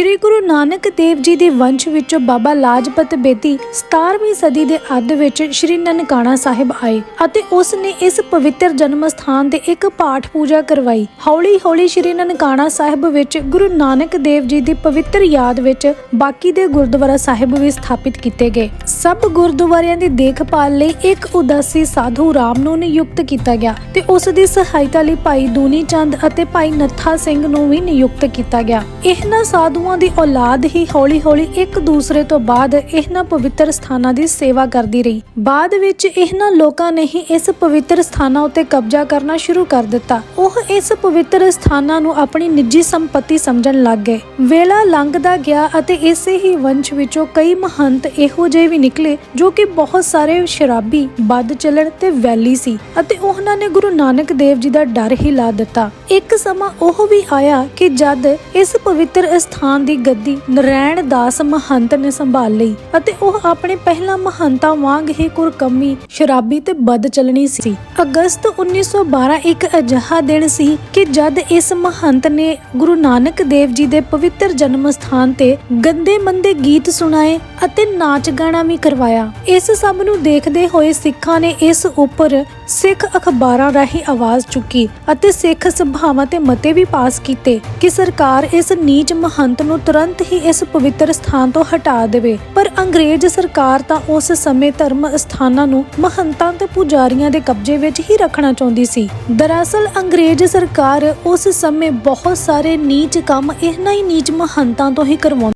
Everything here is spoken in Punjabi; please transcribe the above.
ਸ਼੍ਰੀ ਗੁਰੂ ਨਾਨਕ ਦੇਵ ਜੀ ਦੇ ਵੰਸ਼ ਵਿੱਚੋਂ ਬਾਬਾ ਲਾਜਪਤ ਬੇਦੀ 17ਵੀਂ ਸਦੀ ਦੇ ਅੱਧ ਵਿੱਚ ਸ਼੍ਰੀ ਨਨਕਾਣਾ ਸਾਹਿਬ ਆਏ ਅਤੇ ਉਸ ਨੇ ਇਸ ਪਵਿੱਤਰ ਜਨਮ ਸਥਾਨ ਤੇ ਇੱਕ ਪਾਠ ਪੂਜਾ ਕਰਵਾਈ। ਹੌਲੀ-ਹੌਲੀ ਸ਼੍ਰੀ ਨਨਕਾਣਾ ਸਾਹਿਬ ਵਿੱਚ ਗੁਰੂ ਨਾਨਕ ਦੇਵ ਜੀ ਦੀ ਪਵਿੱਤਰ ਯਾਦ ਵਿੱਚ ਬਾਕੀ ਦੇ ਗੁਰਦੁਆਰਾ ਸਾਹਿਬ ਵੀ ਸਥਾਪਿਤ ਕੀਤੇ ਗਏ। ਸਭ ਗੁਰਦੁਆਰਿਆਂ ਦੀ ਦੇਖਭਾਲ ਲਈ ਇੱਕ ਉਦਾਸੀ ਸਾਧੂ ਰਾਮ ਨੂੰ ਨਿਯੁਕਤ ਕੀਤਾ ਗਿਆ ਤੇ ਉਸ ਦੀ ਸਹਾਇਤਾ ਲਈ ਭਾਈ ਦੂਨੀ ਚੰਦ ਅਤੇ ਭਾਈ ਨੱਥਾ ਸਿੰਘ ਨੂੰ ਵੀ ਨਿਯੁਕਤ ਕੀਤਾ ਗਿਆ। ਇਹਨਾਂ ਸਾਧੂਆਂ ਦੀ ਔਲਾਦ ਹੀ ਹੌਲੀ-ਹੌਲੀ ਇੱਕ ਦੂਸਰੇ ਤੋਂ ਬਾਅਦ ਇਹਨਾਂ ਪਵਿੱਤਰ ਸਥਾਨਾਂ ਦੀ ਸੇਵਾ ਕਰਦੀ ਰਹੀ। ਬਾਅਦ ਵਿੱਚ ਇਹਨਾਂ ਲੋਕਾਂ ਨੇ ਹੀ ਇਸ ਪਵਿੱਤਰ ਸਥਾਨਾਂ ਉੱਤੇ ਕਬਜ਼ਾ ਕਰਨਾ ਸ਼ੁਰੂ ਕਰ ਦਿੱਤਾ। ਉਹ ਇਸ ਪਵਿੱਤਰ ਸਥਾਨਾਂ ਨੂੰ ਆਪਣੀ ਨਿੱਜੀ ਸੰਪਤੀ ਸਮਝਣ ਲੱਗ ਗਏ। ਵੇਲਾ ਲੰਘਦਾ ਗਿਆ ਅਤੇ ਇਸੇ ਹੀ ਵੰਸ਼ ਵਿੱਚੋਂ ਕਈ ਮਹੰਤ ਇਹੋ ਜਿਹੇ ਵੀ ਨਿਕਲੇ ਜੋ ਕਿ ਬਹੁਤ ਸਾਰੇ ਸ਼ਰਾਬੀ ਬਦ ਚੱਲਣ ਤੇ ਵੈਲੀ ਸੀ ਅਤੇ ਉਹਨਾਂ ਨੇ ਗੁਰੂ ਨਾਨਕ ਦੇਵ ਜੀ ਦਾ ਡਰ ਹੀ ਲਾ ਦਿੱਤਾ। ਇੱਕ ਸਮਾਂ ਉਹ ਵੀ ਆਇਆ ਕਿ ਜਦ ਇਸ ਪਵਿੱਤਰ ਸਥਾਨ ਦੀ ਗੱਦੀ ਨਰੈਣ ਦਾਸ ਮਹੰਤ ਨੇ ਸੰਭਾਲ ਲਈ ਅਤੇ ਉਹ ਆਪਣੇ ਪਹਿਲਾ ਮਹੰਤਾਂ ਵਾਂਗ ਹੀ ਕੁਰਕੰਮੀ, ਸ਼ਰਾਬੀ ਤੇ ਬਦ ਚੱਲਣੀ ਸੀ। ਅਗਸਤ 1912 ਇੱਕ ਅਜਿਹਾ ਦਿਨ ਸੀ ਕਿ ਜਦ ਇਸ ਮਹੰਤ ਨੇ ਗੁਰੂ ਨਾਨਕ ਦੇਵ ਜੀ ਦੇ ਪਵਿੱਤਰ ਜਨਮ ਸਥਾਨ ਤੇ ਗੰਦੇ ਮੰਦੇ ਗੀਤ ਸੁਣਾਏ ਅਤੇ ਨਾਚ ਗਾਣਾ ਵੀ ਕਰਵਾਇਆ। ਇਸ ਸਭ ਨੂੰ ਦੇਖਦੇ ਹੋਏ ਸਿੱਖਾਂ ਨੇ ਇਸ ਉੱਪਰ ਸਿੱਖ ਅਖਬਾਰਾਂ ਰਾਹੀਂ ਆਵਾਜ਼ ਚੁੱਕੀ ਅਤੇ ਸਿੱਖ ਸਭਾਵਾਂ ਤੇ ਮਤੇ ਵੀ ਪਾਸ ਕੀਤੇ ਕਿ ਸਰਕਾਰ ਇਸ ਨੀਚ ਮਹੰਤ ਨੂੰ ਤੁਰੰਤ ਹੀ ਇਸ ਪਵਿੱਤਰ ਸਥਾਨ ਤੋਂ ਹਟਾ ਦੇਵੇ। ਪਰ ਅੰਗਰੇਜ਼ ਸਰਕਾਰ ਤਾਂ ਉਸ ਸਮੇਂ ਧਰਮ ਸਥਾਨਾਂ ਨੂੰ ਮਹੰਤਾਂ ਤੇ ਪੁਜਾਰੀਆਂ ਦੇ ਕਬਜ਼ੇ ਵਿੱਚ ਹੀ ਰੱਖਣਾ ਚਾਹੁੰਦੀ ਸੀ। ਦਰਅਸਲ ਅੰਗਰੇਜ਼ ਸਰਕਾਰ ਉਸ ਸਮੇਂ ਬਹੁਤ ਸਾਰੇ ਨੀਚ ਕੰਮ ਇਹਨਾਂ ਹੀ ਨੀਚ ਮਹੰਤਾਂ ਤੋਂ ਹੀ ਕਰਵਾਉਂਦੀ